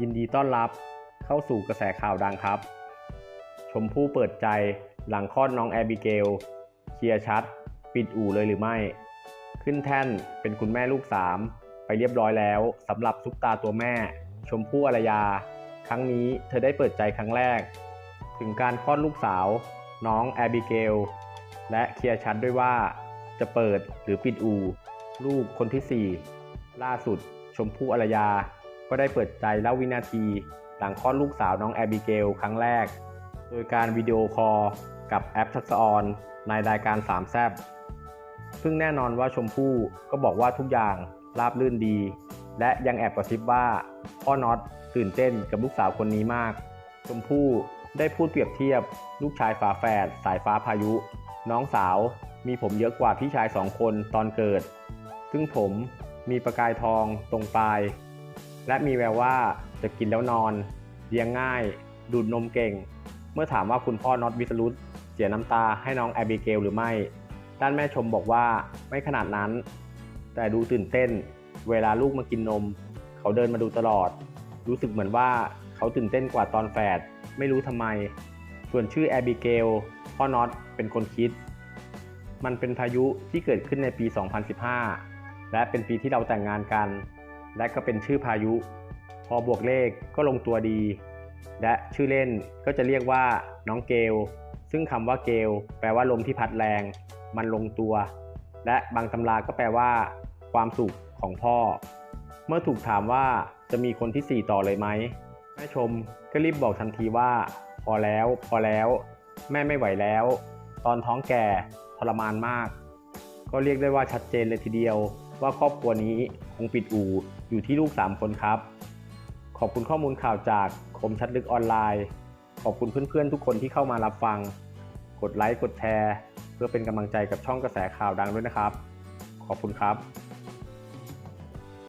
ยินดีต้อนรับเข้าสู่กระแสข่าวดังครับ ชมพู่เปิดใจหลังคลอดน้องแอบิเกลเคลียร์ชัด ปิดอู่เลยหรือไม่ ขึ้นแท่นเป็นคุณแม่ลูกสามไปเรียบร้อยแล้วสำหรับซุปตาตัวแม่ ชมพู่อารยา ครั้งนี้เธอได้เปิดใจครั้งแรก ถึงการคลอดลูกสาว น้องแอบิเกลและเคลียร์ชัดด้วยว่า จะเปิดหรือปิดอู่ลูกคนที่ 4 ล่าสุด ชมพู่อารยา ก็ได้เปิดใจเล่าวินาที หลังคลอดลูกสาวน้องแอบิเกลครั้งแรก โดยการวิดีโอคอลกับแอปทักษออนในรายการสามแซบซึ่งแน่นอนว่าชมพู่ก็บอกว่าทุกอย่างราบรื่นดี และยังแอบกระซิบว่าพ่อน็อตตื่นเต้นกับลูกสาวคนนี้มาก ชมพู่ได้พูดเปรียบเทียบ ลูกชายฝาแฝดสายฟ้าพายุ น้องสาวมีผมเยอะกว่าพี่ชายสองคนตอนเกิด ซึ่งผมมีประกายทองตรงปลาย และมีแววว่าจะกินแล้วนอนเลี้ยงง่าย ดูดนมเก่ง เมื่อถามว่าคุณพ่อน็อตวิสรุตเสียน้ำตาให้น้องแอบิเกลหรือไม่ ด้านแม่ชมบอกว่าไม่ขนาดนั้น แต่ดูตื่นเต้น เวลาลูกมากินนม เขาเดินมาดูตลอด รู้สึกเหมือนว่าเขาตื่นเต้นกว่าตอนแฝดไม่รู้ทำไม ส่วนชื่อแอบิเกลพ่อน็อตเป็นคนคิด มันเป็นพายุที่เกิดขึ้นในปี 2015 และเป็นปีที่เราแต่งงานกัน และก็เป็นชื่อพายุ พอบวกเลขก็ลงตัวดี และชื่อเล่นก็จะเรียกว่าน้องเกล ซึ่งคำว่าเกล แปลว่าลมที่พัดแรง มันลงตัว และบางตำราก็แปลว่า ความสุขของพ่อ เมื่อถูกถามว่าจะมีคนที่ 4 ต่อเลยไหมแม่ชมก็รีบบอกทันทีว่า พอแล้วพอแล้ว แม่ไม่ไหวแล้ว ตอนท้องแก่ทรมานมาก ก็เรียกได้ว่าชัดเจนเลยทีเดียว ว่าครอบครัวนี้คงปิดอู่อยู่ที่ลูก 3 คนครับ ขอบคุณข้อมูลข่าวจากคมชัดลึกออนไลน์ ขอบคุณเพื่อนๆ ทุกคนที่เข้ามารับฟัง กดไลค์กดแชร์ เพื่อเป็นกำลังใจกับช่องกระแสข่าวดังด้วยนะครับ ขอบคุณครับ